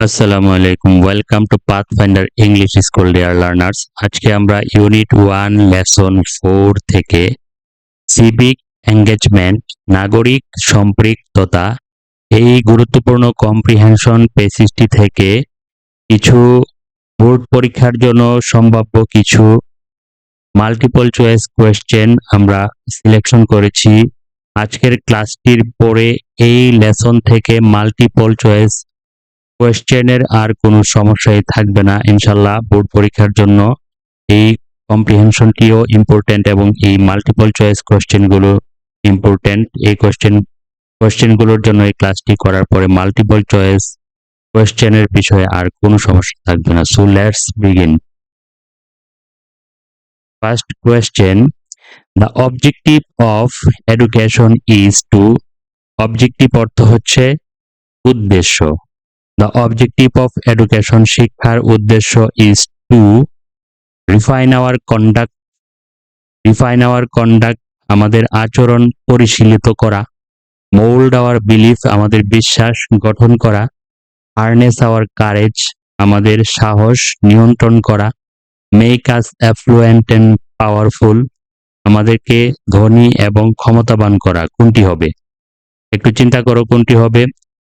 আসসালামু আলাইকুম। Welcome to Pathfinder English school dear learners আজকে আমরা ইউনিট ওয়ান লেসন ফোর থেকে সিভিক এঙ্গেজমেন্ট নাগরিক সম্পৃক্ততা এই গুরুত্বপূর্ণ কম্প্রিহেনশন পেসিসটি থেকে কিছু বোর্ড পরীক্ষার জন্য সম্ভাব্য কিছু মাল্টিপল চয়েস কোয়েশ্চেন আমরা সিলেকশন করেছি। আজকের ক্লাসটির পরে এই লেসন থেকে মাল্টিপল চয়েস কোয়েশ্চেনের আর কোনো সমস্যাই থাকবে না, ইনশাল্লাহ বোর্ড পরীক্ষার জন্য। এই কম্প্রিহেনশনটিও ইম্পর্টেন্ট এবং এই মাল্টিপল চয়েস কোয়েশ্চেনগুলো ইম্পর্টেন্ট এই কোয়েশ্চেন, কোয়েশ্চেনগুলোর জন্য এই ক্লাসটি করার পরে মাল্টিপল চয়েস কোয়েশ্চেনের বিষয়ে আর কোনো সমস্যা থাকবে না। So let's begin first question the objective of education is to objective অর্থ হচ্ছে উদ্দেশ্য। দ্য অবজেক্টিভ অফ এডুকেশন শিক্ষার উদ্দেশ্য is to refine our conduct refine our conduct আমাদের আচরণ পরিশীলিত করা মোল্ড আওয়ার বিলিফ আমাদের বিশ্বাস গঠন করা হার্নেস আওয়ার কারেজ আমাদের সাহস নিয়ন্ত্রণ করা make us affluent and powerful আমাদেরকে ধনী এবং ক্ষমতাবান করা। কোনটি হবে? একটু চিন্তা করো কোনটি হবে?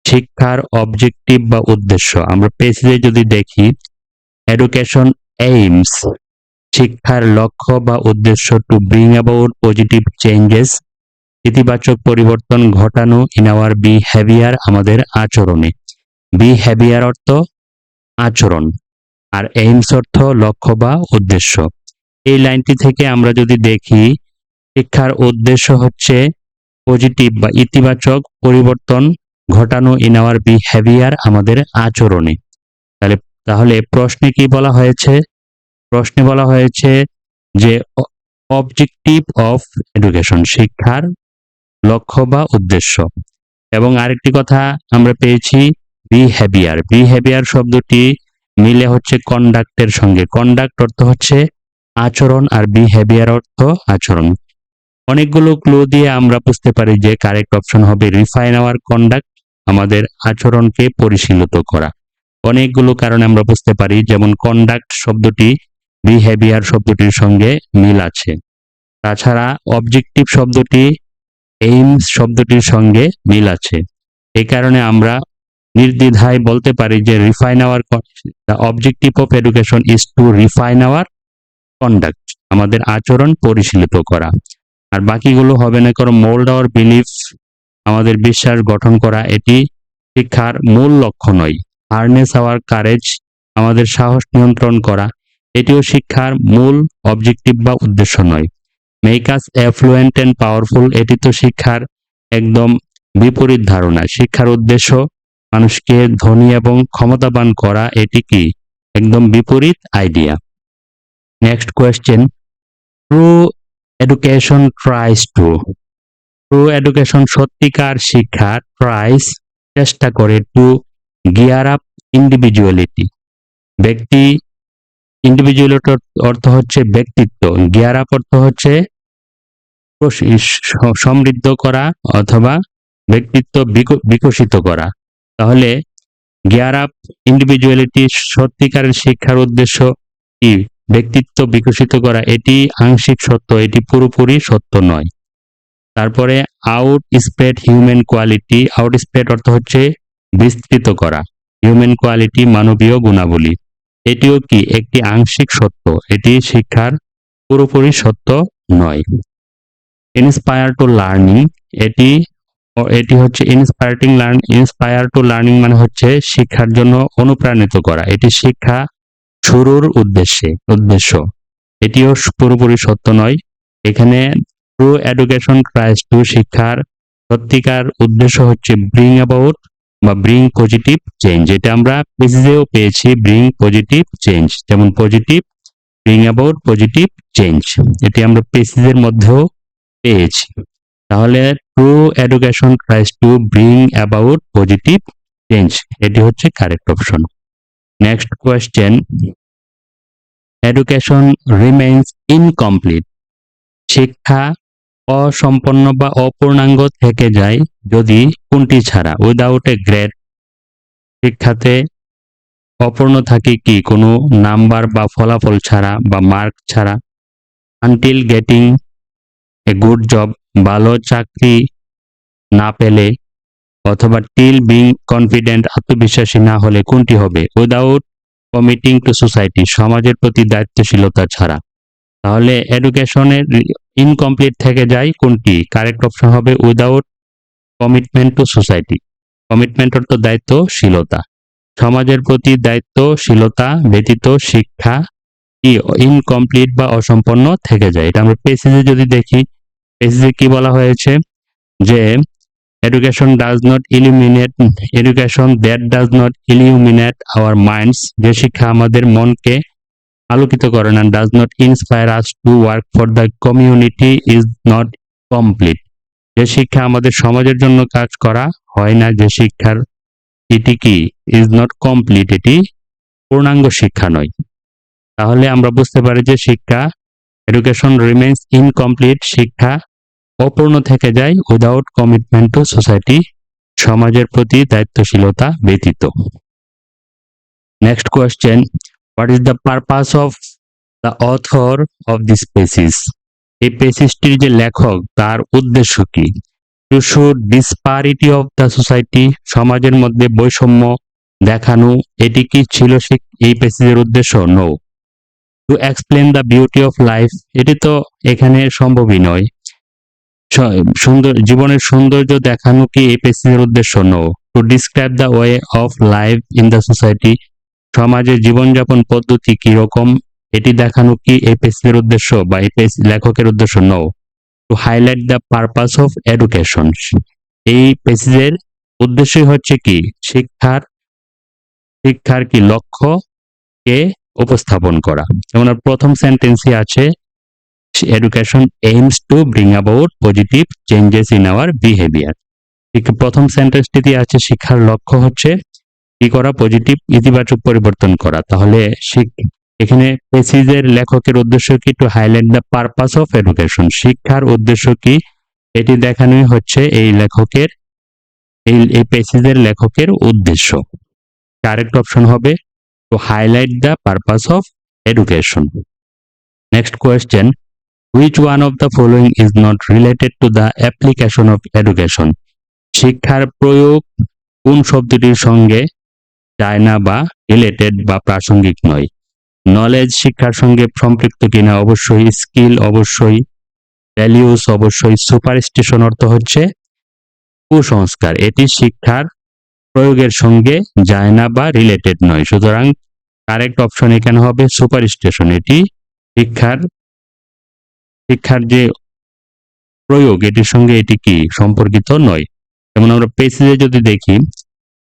শিক্ষার অবজেক্টিভ বা উদ্দেশ্য। আমরা পেজে যদি দেখি এডুকেশন এইমস শিক্ষার লক্ষ্য বা উদ্দেশ্য to bring about positive changes ইতিবাচক পরিবর্তন ঘটানো ইন আওয়ার বিহেভিয়ার আমাদের আচরণে। বিহেভিয়ার অর্থ আচরণ, আর এইমস অর্থ লক্ষ্য বা উদ্দেশ্য। এই লাইনটি থেকে আমরা যদি দেখি, শিক্ষার উদ্দেশ্য হচ্ছে পজিটিভ বা ইতিবাচক পরিবর্তন ঘটানো ইন আওয়ার বিহেভিয়ার আমাদের আচরণে। তাহলে তাহলে প্রশ্নে কি বলা হয়েছে? প্রশ্নে বলা হয়েছে যে অবজেক্টিভ অফ এডুকেশন শিক্ষার লক্ষ্য বা উদ্দেশ্য। এবং আরেকটি কথা আমরা পেয়েছি বিহেভিয়ার বিহেভিয়ার শব্দটি মিলে হচ্ছে কন্ডাক্টের সঙ্গে। কন্ডাক্ট অর্থ হচ্ছে আচরণ আর বিহেভিয়ার অর্থ আচরণ। অনেকগুলো ক্লু দিয়ে আমরা বুঝতে পারি যে কারেক্ট অপশন হবে রিফাইন আওয়ার কন্ডাক্ট আমাদের আচরণকে পরিশীলিত করা। অনেকগুলো কারণে আমরা বুঝতে পারি, যেমন কন্ডাক্ট শব্দটি বিহেভিয়ার শব্দটির সঙ্গে মিল আছে। তাছাড়া অবজেক্টিভ শব্দটি এইমস শব্দটির সঙ্গে মিল আছে। এই কারণে আমরা নির্দ্বিধায় বলতে পারি যে refine our the objective of education is to refine our conduct আমাদের আচরণ পরিশীলিত করা। আর বাকিগুলো হবে না, কারণ মোল্ড আওয়ার বিলিফ আমাদের বিশ্বাস গঠন করা এটি শিক্ষার মূল লক্ষ্য নয়। হার্নেস আওয়ার কারেজ আমাদের সাহস নিয়ন্ত্রণ করা এটিও শিক্ষার মূল অবজেক্টিভ বা উদ্দেশ্য নয়। মেকাস অ্যাফ্লুয়েন্ট অ্যান্ড পাওয়ারফুল এটি তো শিক্ষার একদম বিপরীত ধারণা। শিক্ষার উদ্দেশ্য মানুষকে ধনী এবং ক্ষমতাবান করা এটি কি? একদম বিপরীত idea next question true education tries to true education সত্যিকার শিক্ষা ট্রাইস চেষ্টা করে টু গিয়ার আপ ইন্ডিভিজুয়ালিটি ব্যক্তি ইন্ডিভিজুয়ালিটি অর্থ হচ্ছে ব্যক্তিত্ব গিয়ার আপ অর্থ হচ্ছে সমৃদ্ধ করা অথবা ব্যক্তিত্ব বিকশিত করা। তাহলে গিয়ার আপ ইন্ডিভিজুয়ালিটি সত্যিকারের শিক্ষার উদ্দেশ্য কি? ব্যক্তিত্ব বিকশিত করা, এটি আংশিক সত্য, এটি পুরোপুরি সত্য নয়। তারপরে out spread human quality out spread অর্থ হচ্ছে বিস্তৃত করা হিউম্যান কোয়ালিটি মানবীয় গুণাবলী। এটিও কি? একটি আংশিক সত্য, এটি শিক্ষার পুরোপুরি সত্য নয়। ইন্সপায়ার টু লার্নিং এটি এটি হচ্ছে inspiring learn inspire to learning মানে হচ্ছে শিক্ষার জন্য অনুপ্রাণিত করা। এটি শিক্ষা শুরুর উদ্দেশ্যে, উদ্দেশ্য। এটিও পুরোপুরি সত্য নয়। এখানে ট্রু এডুকেশন ক্রাইস টু শিক্ষার সত্যিকার উদ্দেশ্য হচ্ছে ব্রিং অ্যাবাউট বা ব্রিং পজিটিভ চেঞ্জ এটা আমরা পেজেও পেয়েছি ব্রিং পজিটিভ চেঞ্জ যেমন positive bring about positive change এটি আমরা পেসেজের মধ্যেও পেয়েছি। তাহলে true education tries to bring about positive change এটি হচ্ছে correct option next question education remains incomplete শিক্ষা অসম্পন্ন বা অপূর্ণাঙ্গ থেকে যায় যদি কোনটি ছাড়া উইদাউট এ গ্রেড শিক্ষাতে অপূর্ণ থাকে কি? কোনো নাম্বার বা ফলাফল ছাড়া বা মার্ক ছাড়া? Until getting a good job ভালো চাকরি না পেলে অথবা টিল বিং কনফিডেন্ট আত্মবিশ্বাসী না হলে কোনটি হবে? উইদাউট কমিটিং টু সোসাইটি সমাজের প্রতি দায়িত্বশীলতা ছাড়া। তাহলে এডুকেশনের ইনকমপ্লিট থেকে যায় কোনটি? কারেক্ট অপশন হবে without commitment to society commitment অর্থ দায়িত্বশীলতা। সমাজের প্রতি দায়িত্বশীলতা ব্যতীত শিক্ষা কি ইনকমপ্লিট বা অসম্পন্ন থেকে যায়। এটা আমরা পেসিজে যদি দেখি পেসিজে কি বলা হয়েছে? যে education does not illuminate education that does not illuminate our minds যে শিক্ষা আমাদের মনকে আলোকিত করে না does not inspire us to work for the community is not complete যে শিক্ষা আমাদের সমাজের জন্য কাজ করা হয় না, যে শিক্ষার এটি কি ইজ নট কমপ্লিট এটি পূর্ণাঙ্গ শিক্ষা নয়। তাহলে আমরা বুঝতে পারি যে শিক্ষা এডুকেশন রিমেন্স ইনকমপ্লিট শিক্ষা অপূর্ণ থেকে যায় উইদাউট কমিটমেন্ট টু সোসাইটি সমাজের প্রতি দায়িত্বশীলতা ব্যতীত। Next question what is the purpose of the author of this passage এই পেসিসটির যে লেখক, তার উদ্দেশ্য কি? To show disparity of the society সমাজের মধ্যে বৈষম্য দেখানো, এটি কি ছিল সে এই পেসিজের উদ্দেশ্য? No to explain the beauty of life এটি তো এখানে সম্ভবই নয়। সুন্দর জীবনের সৌন্দর্য দেখানো কি এই পেসিজের উদ্দেশ্য? No to describe the way of life in the society সমাজে জীবনযাপন পদ্ধতি কি রকম? এটি দেখানো কি এই পেসিজের উদ্দেশ্য বা এই পেজ লেখকের উদ্দেশ্য? No to highlight the purpose of education এই পেসিজের উদ্দেশ্যই হচ্ছে কি? শিক্ষার শিক্ষার কি লক্ষ্য কে উপস্থাপন করা? যেমন প্রথম সেন্টেন্সে আছে education aims to bring about positive changes in our behaviour প্রথম সেন্টেন্সটিতে আছে, শিক্ষার লক্ষ্য হচ্ছে কি করা? পজিটিভ ইতিবাচক পরিবর্তন করা। তাহলে এখানে পেসিজের লেখকের উদ্দেশ্য কি? To highlight the purpose of education শিক্ষার উদ্দেশ্য কি? এটি দেখানোই হচ্ছে এই লেখকের এই পেসিজের লেখকের উদ্দেশ্য। কারেক্ট অপশন হবে to highlight the purpose of education next question Which one of the following is not related to the application of education শিক্ষার প্রয়োগ কোন শব্দটির সঙ্গে যায় না বা রিলেটেড বা প্রাসঙ্গিক নয়। নলেজ শিক্ষার সঙ্গে সম্পৃক্ত কিনা অবশ্যই স্কিল অবশ্যই ভ্যালিউস অবশ্যই সুপারস্টিশন অর্থ হচ্ছে কুসংস্কার। এটি শিক্ষার প্রয়োগের সঙ্গে যায় না বা রিলেটেড নয়। সুতরাং কারেক্ট অপশন এখানে হবে সুপার স্টেশন এটি শিক্ষার শিক্ষার যে প্রয়োগ, এটির সঙ্গে এটি কি সম্পর্কিত নয়। যেমন আমরা পেসিজে যদি দেখি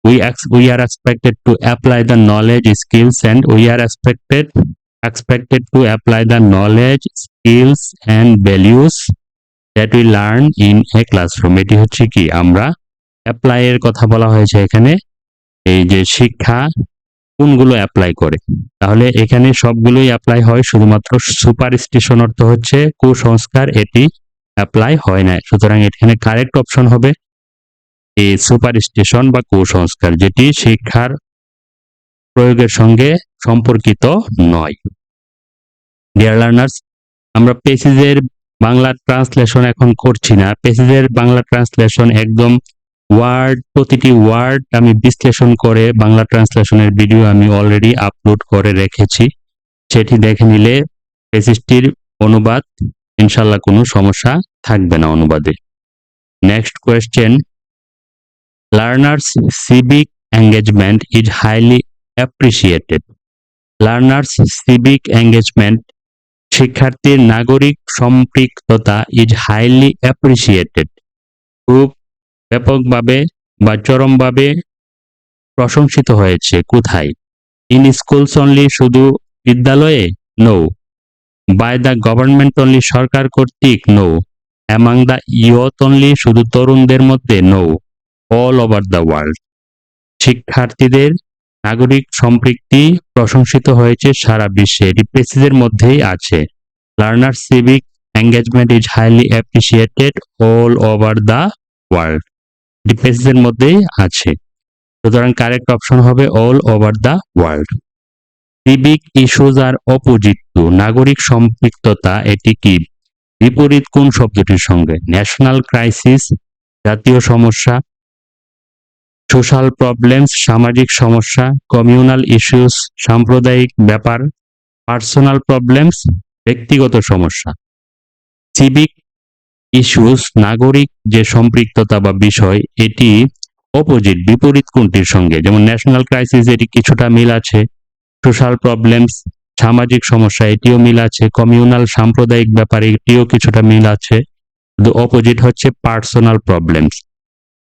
we we are expected to apply the knowledge skills and we are expected expected to apply the knowledge skills and values that we learn in a classroom এটি হচ্ছে কি? আমরা অ্যাপ্লাই এর কথা বলা হয়েছে এখানে। এই যে শিক্ষা, কোনগুলো অ্যাপ্লাই করে? তাহলে এখানে সবগুলোই অ্যাপ্লাই হয়, শুধুমাত্র সুপার স্টেশন অর্থ হচ্ছে কুসংস্কার এটি অ্যাপ্লাই হয় না সুতরাং এখানে কারেক্ট অপশন হবে। সুপার স্টেশন বা কুসংস্কার যেটি শিক্ষার প্রয়োগের সঙ্গে সম্পর্কিত নয়। ডিয়ার লার্নার্স আমরা পেসিজের বাংলা ট্রান্সলেশন এখন করছি না। পেসিজের বাংলা ট্রান্সলেশন একদম ওয়ার্ড প্রতিটি ওয়ার্ড আমি বিশ্লেষণ করে বাংলা ট্রান্সলেশনের ভিডিও আমি অলরেডি আপলোড করে রেখেছি। সেটি দেখে নিলে পেসিসটির অনুবাদ ইনশাল্লাহ কোনো সমস্যা থাকবে না অনুবাদে। Next question learners civic engagement is highly appreciated learners civic engagement শিক্ষার্থীর নাগরিক সম্পৃক্ততা ইজ হাইলি অ্যাপ্রিসিয়েটেড খুব ব্যাপকভাবে বা চরমভাবে প্রশংসিত হয়েছে। কোথায়? ইন স্কুলস অনলি শুধু বিদ্যালয়ে? No by the government only সরকার কর্তৃক? No among the youth only শুধু তরুণদের মধ্যে? No all over the world শিক্ষার্থীদের নাগরিক সম্পৃক্তি প্রশংসিত হয়েছে সারা বিশ্বে। এটি প্রেসিডের মধ্যেই আছে। Learner civic engagement is highly appreciated all over the world এটি প্রেসিডের মধ্যেই আছে। সুতরাং কারেক্ট অপশন হবে all over the world civic issues are opposite to নাগরিক সম্পৃক্ততা। এটি কি? বিপরীত কোন শব্দটির সঙ্গে? ন্যাশনাল ক্রাইসিস জাতীয় সমস্যা। সোশ্যাল প্রবলেমস, সামাজিক সমস্যা, কমিউনাল ইস্যুস, সাম্প্রদায়িক ব্যাপার, পার্সোনাল প্রবলেমস, ব্যক্তিগত সমস্যা। সিভিক ইস্যুস, নাগরিক যে সম্পৃক্ততা বা বিষয়, এটি অপোজিট, বিপরীত কোনটির সঙ্গে? যেমন ন্যাশনাল ক্রাইসিস, এটি কিছুটা মিল আছে। সোশ্যাল প্রবলেমস, সামাজিক সমস্যা, এটিও মিল আছে। কমিউনাল, সাম্প্রদায়িক ব্যাপারে, এটিও কিছুটা মিল আছে। অপোজিট হচ্ছে পার্সোনাল প্রবলেমস।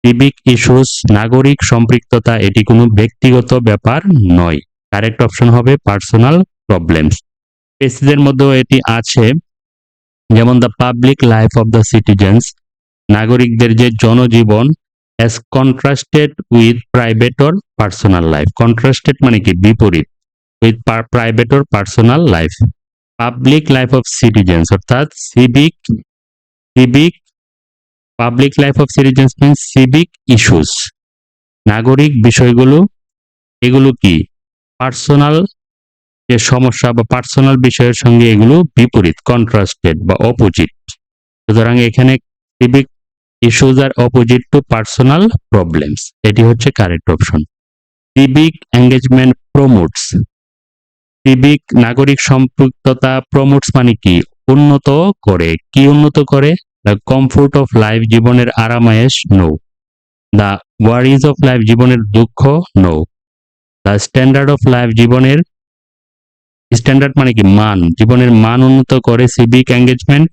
সিভিক ইস্যুস নাগরিক সম্পৃক্ততা, এটি কোনো ব্যক্তিগত ব্যাপার নয়। কারেক্ট অপশন হবে পার্সোনাল প্রবলেমস পেসিজের মধ্যেও এটি আছে, যেমন the public life of the citizens নাগরিকদের যে জনজীবন as contrasted with private or personal life contrasted মানে কি? বিপরীত with private or personal life public life of citizens অর্থাৎ civic civic public life of citizens means civic issues নাগরিক বিষয়গুলো, এগুলো কি? পার্সোনাল যে সমস্যা বা পার্সোনাল বিষয়ের সঙ্গে এগুলো বিপরীত কন্ট্রাস্টেড বা অপোজিট সুতরাং এখানে civic issues are opposite to personal problems এটি হচ্ছে correct option civic engagement promotes civic নাগরিক সম্পৃক্ততা প্রমোটস মানে কি? উন্নত করে। কি উন্নত করে? দ্য কমফোর্ট অফ লাইফ জীবনের আরামায়েশ no. The worries of life জীবনের দুঃখ no. The standard of life জীবনের স্ট্যান্ডার্ড মানে কি? মান। জীবনের মান উন্নত করে সিভিক এঙ্গেজমেন্ট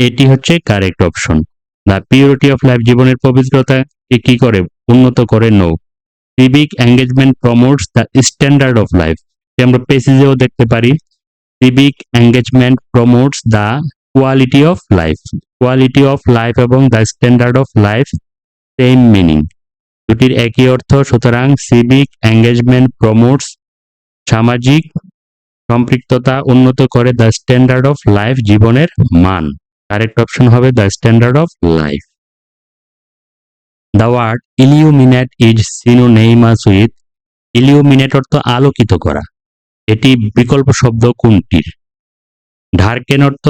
এটি হচ্ছে correct option the purity of life জীবনের পবিত্রতা কি করে? উন্নত করে no. Civic engagement promotes the standard of life আমরা পেসিজেও দেখতে পারি। Civic engagement promotes the quality of life quality of life এবং the standard of life same meaning দুটির একই অর্থ, সুতরাং সিভিক এঙ্গেজমেন্ট প্রমোটস সামাজিক সম্পৃক্ততা উন্নত করে দ্য স্ট্যান্ডার্ড অফ লাইফ জীবনের মান। কারেক্ট অপশন হবে the standard of life the word illuminate is syno synonymous with illuminate অর্থ আলোকিত করা। এটি বিকল্প শব্দ কোনটির? ঢারকেন অর্থ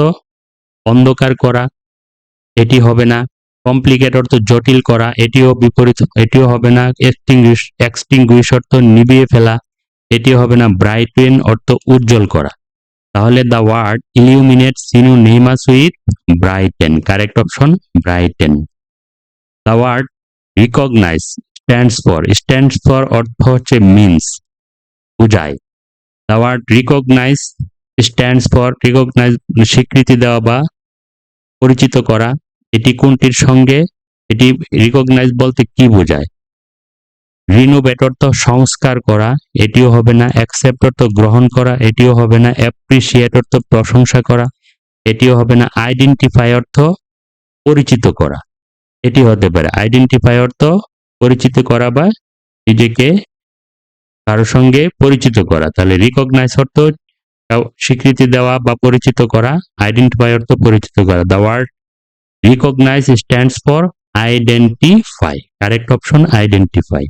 অন্ধকার করা এটি হবে না। কমপ্লিকেট অর্থ জটিল করা, এটিও বিপরীত, এটিও হবে না। এক্সটিংগুইশ অর্থ নিভিয়ে ফেলা এটিও হবে না। ব্রাইটেন অর্থ উজ্জ্বল করা। তাহলে the word illuminate synonymous with brighten correct option brighten the word recognise stands for stands for অর্থ হচ্ছে মিনস বুঝায়। The word recognise stands for recognise স্বীকৃতি দেওয়া বা পরিচিত করা। এটি কোনটির সঙ্গে? এটি রিকগনাইজ বলতে কি বোঝায়? রিনোভেট অর্থ সংস্কার করা, এটিও হবে না। অ্যাকসেপ্ট অর্থ গ্রহণ করা, এটিও হবে না। অ্যাপ্রিসিয়েট অর্থ প্রশংসা করা, এটিও হবে না। আইডেন্টিফাই অর্থ পরিচিত করা এটি হতে পারে। আইডেন্টিফাই অর্থ পরিচিত করা বা নিজেকে কারোর সঙ্গে পরিচিত করা। তাহলে রিকগনাইজ অর্থ স্বীকৃতি দেওয়া বা পরিচিত করা আইডেন্টিফাই অর্থ পরিচিত করা। The word recognise stands for identify correct option identify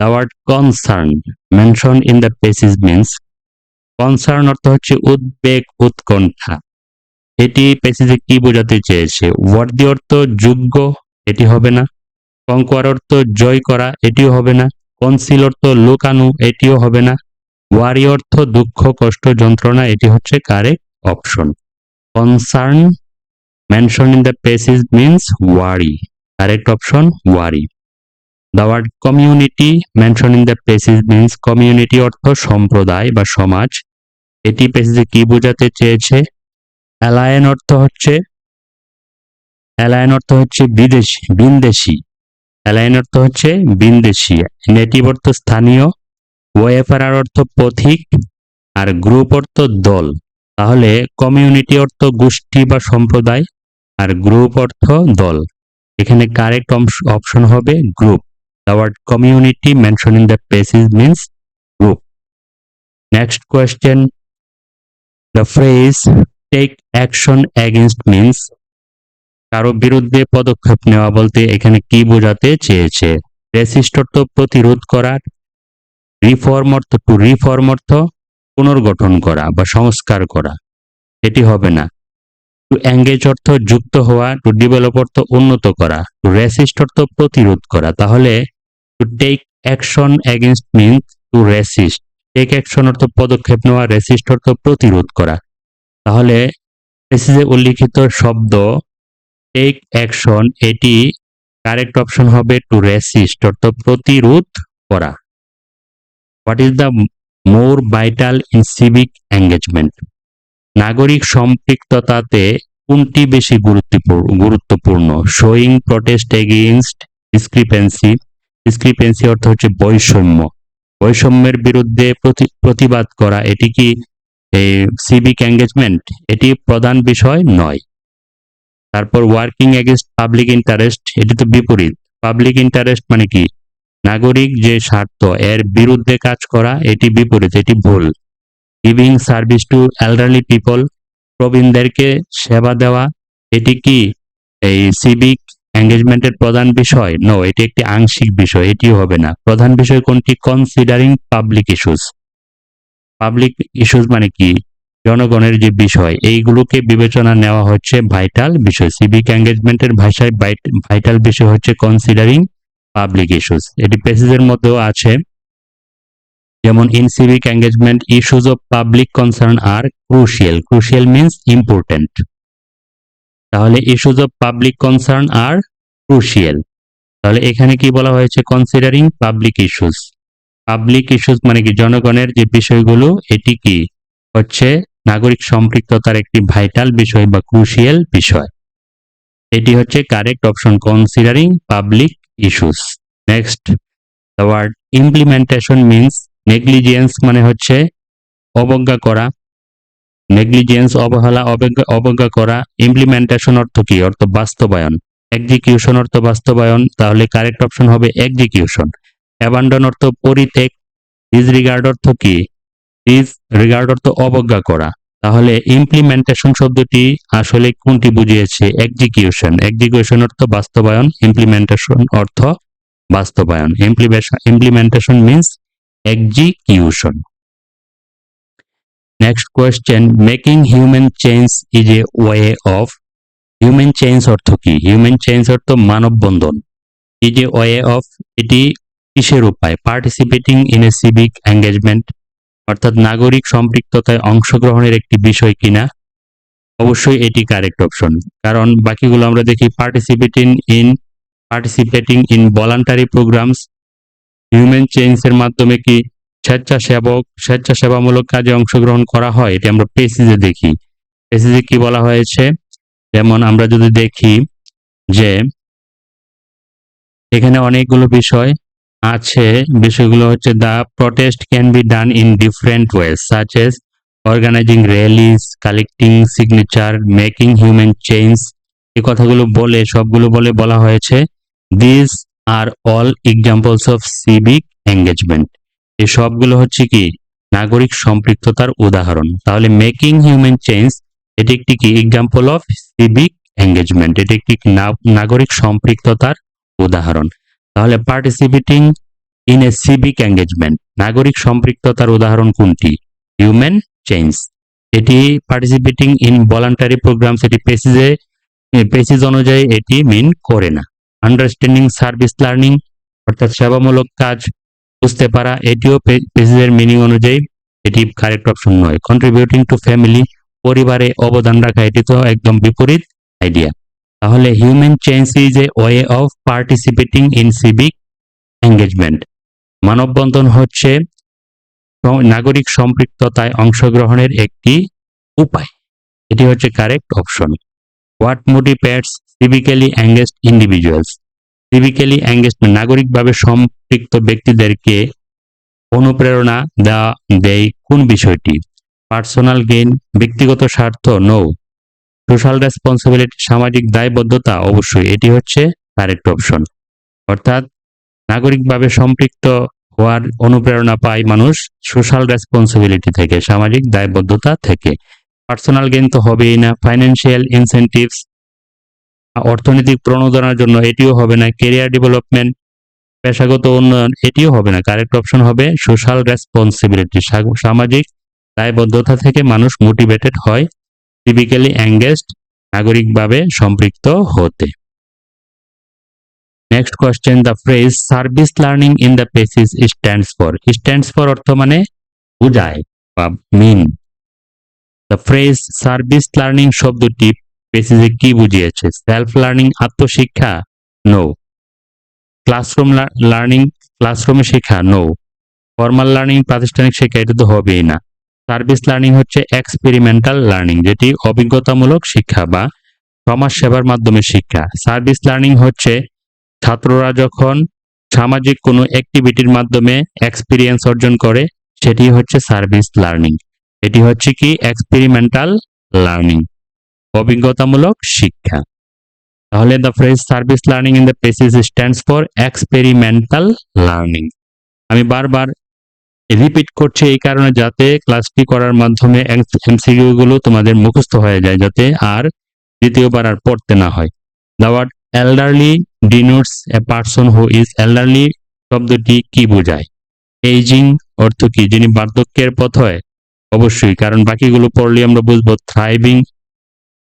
the word concern mention in the passage means concern অর্থ হচ্ছে উদ্বেগ, উৎকণ্ঠা। এটি পেসিসে কি বোঝাতে চেয়েছে? ওয়ার্দি অর্থ যোগ্য, এটি হবে না। কঙ্কর অর্থ জয় করা, এটিও হবে না। কনসিল অর্থ লুকানো, এটিও হবে না। ওয়ারি অর্থ দুঃখ, কষ্ট, যন্ত্রণা, এটি হচ্ছে correct option concern mention in the passage means worry correct option worry the word community mention in the passage means community অর্থ সম্প্রদায় বা সমাজ। এটি পেসিসে কি বোঝাতে চেয়েছে? অ্যালায়েন অর্থ হচ্ছে অ্যালায়েন অর্থ হচ্ছে বিদেশি বিনদেশি অ্যালাইন অর্থ হচ্ছে বিনদেশি নেটিভ অর্থ স্থানীয়। ওয়েফারার অর্থ পথিক। আর গ্রুপ অর্থ দল। তাহলে কমিউনিটি অর্থ গোষ্ঠী বা সম্প্রদায়। আর গ্রুপ অর্থ দল। এখানে কারেক্ট অপশন হবে group the word community mention in the passage means group next question the phrase take action against means কারও বিরুদ্ধে পদক্ষেপ নেওয়া বলতে এখানে কি বোঝাতে চেয়েছে? রেসিস্ট অর্থ প্রতিরোধ করার রিফর্ম অর্থ টু রিফর্ম অর্থ পুনর্গঠন করা বা সংস্কার করা। এটি হবে না। টু এঙ্গেজ অর্থ যুক্ত হওয়া টু ডেভেলপ অর্থ উন্নত করা টু রেসিস্ট অর্থ প্রতিরোধ করা। তাহলে to take action against means to resist take action অর্থ পদক্ষেপ নেওয়া রেসিস্ট অর্থ প্রতিরোধ করা। তাহলে উল্লিখিত শব্দ টেক অ্যাকশন এটি কারেক্ট অপশন হবে টু রেসিস্ট অর্থ প্রতিরোধ করা। What is the more vital in civic engagement নাগরিক সম্পৃক্ততাতে কোনটি বেশি গুরুত্বপূর্ণ গুরুত্বপূর্ণ? Showing protest against discrepancy discrepancy অর্থ হচ্ছে বৈষম্য। বৈষম্যের বিরুদ্ধে প্রতি- প্রতিবাদ করা, এটি কি সিভিক এঙ্গেজমেন্ট এটি প্রধান বিষয় নয়। তারপর ওয়ার্কিং এগেনস্ট পাবলিক ইন্টারেস্ট এটি তো বিপরীত। পাবলিক ইন্টারেস্ট মানে কি? নাগরিক যে স্বার্থ, এর বিরুদ্ধে কাজ করা, এটি বিপরীত, এটি ভুল। Giving service to elderly people প্রবীণদেরকে সেবা দেওয়া, এটি কি এই সিভিক এঙ্গেজমেন্টের প্রধান বিষয়? নো এটি একটি আংশিক বিষয়, এটিও হবে না। প্রধান বিষয় কোনটি? Considering public issues public issues মানে কি? জনগণের যে বিষয়, এইগুলোকে বিবেচনা নেওয়া হচ্ছে ভাইটাল বিষয়। সিভিক এঙ্গেজমেন্টের ভাষায় ভাইটাল বিষয় হচ্ছে কনসিডারিং পাবলিক ইস্যুস এটি প্যাসেজের মধ্যেও আছে। যেমন in civic engagement issues of public concern are crucial crucial means important তাহলে issues of public concern are crucial তাহলে এখানে কি বলা হয়েছে? Considering public issues public issues মানে কি? জনগণের যে বিষয়গুলো, এটি কি? হচ্ছে নাগরিক সম্পৃক্ততার একটি ভাইটাল বিষয় বা ক্রুশিয়াল বিষয়। এটি হচ্ছে correct option considering public issues next the word implementation means negligence মানে হচ্ছে অবজ্ঞা করা। নেগলিজেন্স অবহেলা, অবজ্ঞা করা ইমপ্লিমেন্টেশন অর্থ কি? অর্থ বাস্তবায়ন। এক্সিকিউশন অর্থ বাস্তবায়ন, তাহলে কারেক্ট অপশন হবে এক্সিকিউশন অ্যাবান্ডন অর্থ পরিত্যাগ। ডিসরিগার্ড অর্থ কি? ডিস রিগার্ড অর্থ অবজ্ঞা করা। তাহলে ইমপ্লিমেন্টেশন শব্দটি আসলে কোনটি বুঝিয়েছে? এক্সিকিউশন এক্সিকিউশন অর্থ বাস্তবায়ন ইমপ্লিমেন্টেশন অর্থ বাস্তবায়ন। Implementation means execution next question making human change is a way of human change অর্থ কি? হিউম্যান চেঞ্জ অর্থ মানববন্ধন ইজ এ ওয়ে অফ এটি কিসের উপায়? Participating in a civic engagement অর্থাৎ নাগরিক সম্পৃক্ততায় অংশগ্রহণের একটি বিষয় কিনা? অবশ্যই এটি কারেক্ট অপশন কারণ বাকিগুলো আমরা দেখি participating in participating in voluntary programmes human চেঞ্জের মাধ্যমে কি স্বেচ্ছাসেবক, স্বেচ্ছাসেবামূলক কাজে অংশগ্রহণ করা হয়? এটি আমরা পেসিজে দেখি। পেসিজে কি বলা হয়েছে? যেমন আমরা যদি দেখি যে এখানে অনেকগুলো বিষয় আছে। বিষয়গুলো হচ্ছে the protest can be done in different ways, such as organising rallies collecting signature, making human change এই কথাগুলো বলে, সবগুলো বলে বলা হয়েছে। This are all examples of civic engagement এই সবগুলো হচ্ছে কি? নাগরিক সম্পৃক্ততার উদাহরণ। তাহলে মেকিং হিউম্যান চেঞ্জ এটি একটি কি? এক্সাম্পল অফ সিভিক এঙ্গেজমেন্ট এটি একটি নাগরিক সম্পৃক্ততার উদাহরণ। তাহলে participating in a civic engagement নাগরিক সম্পৃক্ততার উদাহরণ কোনটি? হিউম্যান চেঞ্জ এটি পার্টিসিপেটিং ইন ভলান্টারি প্রোগ্রামস এটি পেসিজে পেসিজ অনুযায়ী এটি মিন করে না। আন্ডারস্ট্যান্ডিং সার্ভিস লার্নিং অর্থাৎ সেবামূলক কাজ বুঝতে পারা, এটিও পেসিজের মিনিং অনুযায়ী এটি কারেক্ট অপশন নয়। কন্ট্রিবিউটিং টু ফ্যামিলি পরিবারে অবদান রাখা, এটি তো একদম বিপরীত আইডিয়া তাহলে human change is a way of participating in civic engagement মানববন্ধন হচ্ছে নাগরিক সম্পৃক্ততায় অংশগ্রহণের একটি উপায়। এটি হচ্ছে correct option what motivates civically engaged individuals civically engaged নাগরিকভাবে সম্পৃক্ত ব্যক্তিদেরকে অনুপ্রেরণা দেওয়া দেয় কোন বিষয়টি? পার্সোনাল গেইন ব্যক্তিগত স্বার্থ নো সোশ্যাল রেসপন্সিবিলিটি সামাজিক দায়বদ্ধতা, অবশ্যই। এটি হচ্ছে কারেক্ট অপশন অর্থাৎ নাগরিকভাবে সম্পৃক্ত হওয়ার অনুপ্রেরণা পায় মানুষ সোশ্যাল রেসপন্সিবিলিটি থেকে, সামাজিক দায়বদ্ধতা থেকে। পার্সোনাল গেইন তো হবেই না। ফাইন্যান্সিয়াল ইনসেনটিভস অর্থনৈতিক প্রণোদনার জন্য এটিও হবে না কেরিয়ার ডেভেলপমেন্ট পেশাগত উন্নয়ন এটিও হবে না। কারেক্ট অপশন হবে সোশ্যাল রেসপন্সিবিলিটি সামাজিক দায়বদ্ধতা থেকে মানুষ মোটিভেটেড হয় সিভিক্যালি এঙ্গেজড নাগরিকভাবে সম্পৃক্ত হতে। Next question the phrase service learning in the passage stands for stands for অর্থ মানে বোঝায় বা mean the phrase service learning শব্দটি পেসিসে কি বুঝিয়েছে? সেলফ লার্নিং আত্মশিক্ষা নো ক্লাসরুম লার্নিং ক্লাসরুমে শেখা নো ফর্মাল লার্নিং প্রাতিষ্ঠানিক শিক্ষা, এটা তো হবেই না। সার্ভিস লার্নিং হচ্ছে এক্সপেরিমেন্টাল লার্নিং যেটি অভিজ্ঞতামূলক শিক্ষা বা সমাজ সেবার মাধ্যমে শিক্ষা। সার্ভিস লার্নিং হচ্ছে ছাত্ররা যখন সামাজিক কোনো অ্যাক্টিভিটির মাধ্যমে এক্সপিরিয়েন্স অর্জন করে, সেটি হচ্ছে সার্ভিস লার্নিং এটি হচ্ছে কি? এক্সপেরিমেন্টাল লার্নিং অভিজ্ঞতামূলক শিক্ষা। তাহলে the phrase service learning in the passage stands for experimental learning আমি বারবার রিপিট করছি এই কারণে যাতে ক্লাসটি করার মাধ্যমে এমসিকিউ গুলো তোমাদের মুখস্থ হয়ে যায়, যাতে আর দ্বিতীয়বার আর পড়তে না হয়। The word elderly denotes a person who is elderly শব্দটি কি বোঝায়? এইজিং অর্থ কি? যিনি বার্ধক্যের পথ হয়, অবশ্যই। কারণ বাকিগুলো পড়লে আমরা বুঝব থ্রাইভিং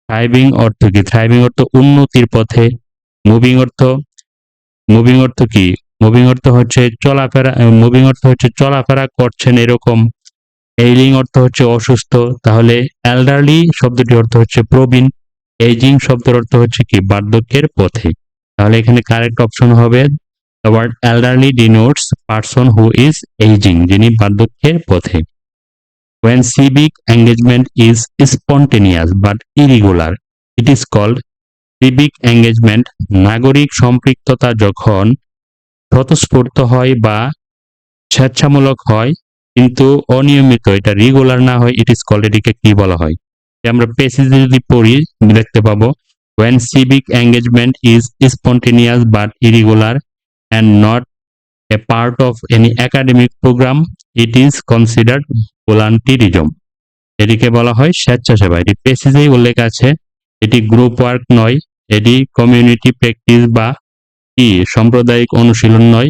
থ্রাইভিং অর্থ কি? থ্রাইভিং অর্থ উন্নতির পথে। মুভিং অর্থ মুভিং অর্থ কি? মুভিং অর্থ হচ্ছে চলাফেরা মুভিং অর্থ হচ্ছে চলাফেরা করছেন এরকম। এইলিং অর্থ হচ্ছে অসুস্থ। তাহলে এল্ডারলি শব্দটি অর্থ হচ্ছে প্রবীণ। এইজিং শব্দের অর্থ হচ্ছে কি? বার্ধক্যের পথে। তাহলে এখানে কারেক্ট অপশন হবে the word elderly denotes person who is aging যিনি বার্ধক্যের পথে। When civic engagement is spontaneous but irregular it is called civic engagement নাগরিক সম্পৃক্ততা যখন স্বতঃস্ফূর্ত হয় বা স্বেচ্ছামূলক হয় কিন্তু অনিয়মিত এটা রেগুলার না হয় ইট ইজ কল্ড এটিকে কি বলা হয় আমরা পেসেজে যদি পড়ি দেখতে পাবো when civic engagement is spontaneous but irregular and not a part of any academic program it is considered volunteerism. এটিকে বলা হয় স্বেচ্ছাসেবা। এটি পেসেজেই উল্লেখ আছে, এটি গ্রুপ ওয়ার্ক নয়, এটি কমিউনিটি প্র্যাকটিস বা কি সাম্প্রদায়িক অনুশীলন নয়,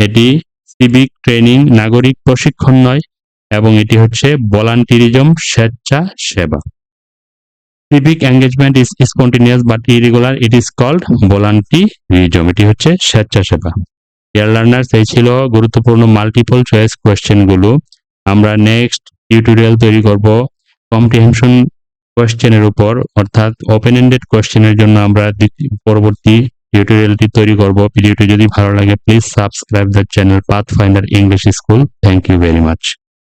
এটি সিভিক ট্রেনিং নাগরিক প্রশিক্ষণ নয়, এবং এটি হচ্ছে volunteerism স্বেচ্ছাসেবা। Civic engagement is spontaneous but irregular it is called volunteerism এটি হচ্ছে স্বেচ্ছাসেবা। ডিয়ার লার্নার্স এই ছিল গুরুত্বপূর্ণ মাল্টিপল চয়েস কোশ্চেনগুলো আমরা নেক্সট টিউটোরিয়াল তৈরি করব কম্প্রিহেনশন কোয়েশ্চেনের উপর, অর্থাৎ ওপেন এন্ডেড কোয়েশ্চেনের জন্য আমরা পরবর্তী টিউটোরিয়ালটি তৈরি করব। ভিডিওটি যদি ভালো লাগে please subscribe the channel path finder English school thank you very much